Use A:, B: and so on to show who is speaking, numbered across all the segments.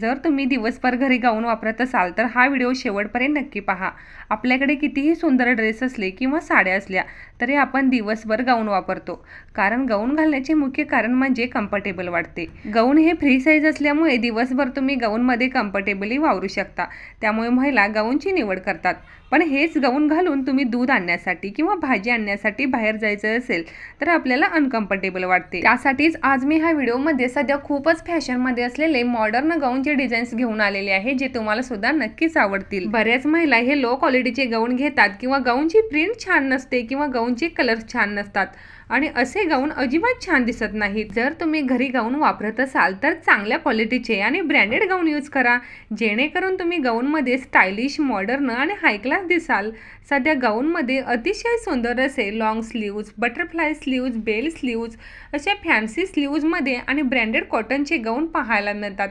A: जर तुम्ही दिवसभर घरी गाऊन वापरत असाल तर हा व्हिडिओ शेवटपर्यंत नक्की पहा. आपल्याकडे कितीही सुंदर ड्रेस असले किंवा साड्या असल्या तरी आपण दिवसभर गाऊन वापरतो. कारण गाऊन घालण्याचे मुख्य कारण म्हणजे कम्फर्टेबल वाटते. गाऊन हे फ्री साईज असल्यामुळे दिवसभर तुम्ही गाऊनमध्ये कम्फर्टेबली वावरू शकता. त्यामुळे महिला गाऊनची निवड करतात. पण हेच गाऊन घालून तुम्ही दूध आणण्यासाठी किंवा भाजी आणण्यासाठी बाहेर जायचं असेल तर आपल्याला अनकम्फर्टेबल वाटते. त्यासाठीच आज मी ह्या व्हिडिओमध्ये सध्या खूपच फॅशनमध्ये असलेले मॉडर्न गाऊनचे डिझाईन्स घेऊन आलेले आहे जे तुम्हाला सुद्धा नक्कीच आवडतील. बऱ्याच महिला हे लो क्वालिटीचे गाऊन घेतात किंवा गाऊनची प्रिंट छान नसते किंवा गाऊनचे कलर छान नसतात. आणि असे गाऊन अजिबात छान दिसत नाहीत. जर तुम्ही घरी गाऊन वापरत असाल तर चांगल्या क्वालिटीचे आणि ब्रँडेड गाऊन यूज करा. जेणेकरून तुम्ही गाऊनमध्ये स्टायलिश मॉडर्न आणि हाय क्लास दिसाल. सध्या गाऊनमध्ये अतिशय सुंदर असे long sleeves butterfly sleeves bell sleeves अशा फॅन्सी स्लीव्जमध्ये आणि ब्रँडेड कॉटनचे गाऊन पाहायला मिळतात.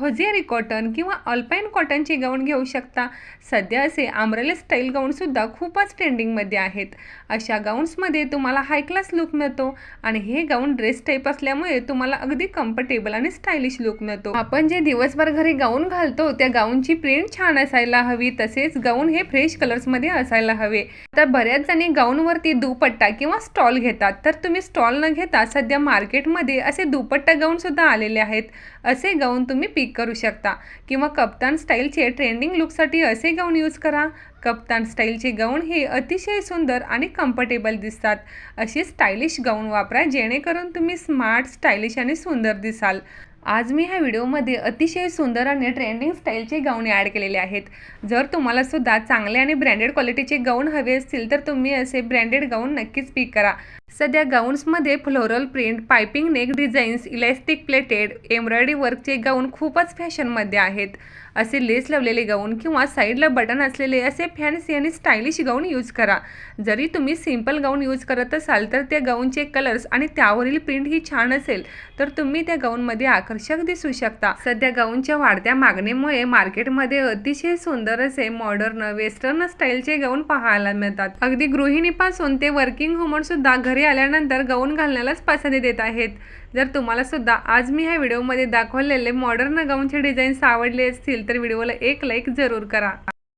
A: होजेरी कॉटन किंवा अल्पाईन कॉटनचे गाऊन घेऊ शकता. सध्या असे आमरेले स्टाईल गाऊनसुद्धा खूपच ट्रेंडिंगमध्ये आहेत. अशा गाऊन्समध्ये तुम्हाला हाय क्लास लुक मिळतो आणि हे गाऊन ड्रेस टाईप असल्यामुळे तुम्हाला अगदी कम्फर्टेबल आणि स्टायलिश लुक मिळतो. आपण जे दिवसभर घरी गाऊन घालतो त्या गाऊनची प्रिंट छान असायला हवी तसेच गाऊन हे फ्रेश कलर्समध्ये असायला हवे. तर बऱ्याच जणी गाऊनवरती दुपट्टा किंवा स्टॉल घेतात तर तुम्ही स्टॉल न घेता सध्या मार्केटमध्ये असे दुपट्टा गाऊनसुद्धा आलेले आहेत. असे गाऊन तुम्ही पिक करू शकता. किंवा कप्तान स्टाईलचे ट्रेंडिंग लुकसाठी असे गाऊन यूज करा. कप्तान स्टाईलचे गाऊन हे अतिशय सुंदर आणि कम्फर्टेबल दिसतात. असे स्टायलिश गाऊन वापरा जेणेकरून तुम्ही स्मार्ट स्टायलिश आणि सुंदर दिसाल. आज मी ह्या व्हिडिओमध्ये अतिशय सुंदर आणि ट्रेंडिंग स्टाईलचे गाऊन ॲड केलेले आहेत. जर तुम्हाला सुद्धा चांगले आणि ब्रँडेड क्वालिटीचे गाऊन हवे असतील तर तुम्ही असे ब्रँडेड गाऊन नक्कीच पिक करा. सध्या गाऊन्समध्ये floral print piping neck designs elastic pleated embroidery वर्कचे gown खूपच फॅशनमध्ये आहेत. असे लेस लावलेले गाऊन किंवा साईडला बटन असलेले असे फॅन्सी आणि स्टायलिश गाऊन यूज करा. जरी तुम्ही सिंपल गाऊन यूज करत असाल तर त्या गाऊनचे कलर्स आणि त्यावरील प्रिंट ही छान असेल तर तुम्ही त्या गाऊनमध्ये आकर्षक दिसू शकता. सध्या गाऊनच्या वाढत्या मागणीमुळे मार्केटमध्ये अतिशय सुंदर असे मॉडर्न वेस्टर्न स्टाईलचे गाऊन पाहायला मिळतात. अगदी गृहिणीपासून ते वर्किंग वुमन सुद्धा घरी आल्यानंतर गाऊन घालण्यालाच पसंती देत आहेत. जर तुम्हाला सुद्धा आज मी ह्या व्हिडिओमध्ये दाखवलेले मॉडर्न गाऊनचे डिझाईन्स आवडले असतील तर व्हिडिओला एक लाईक जरूर करा.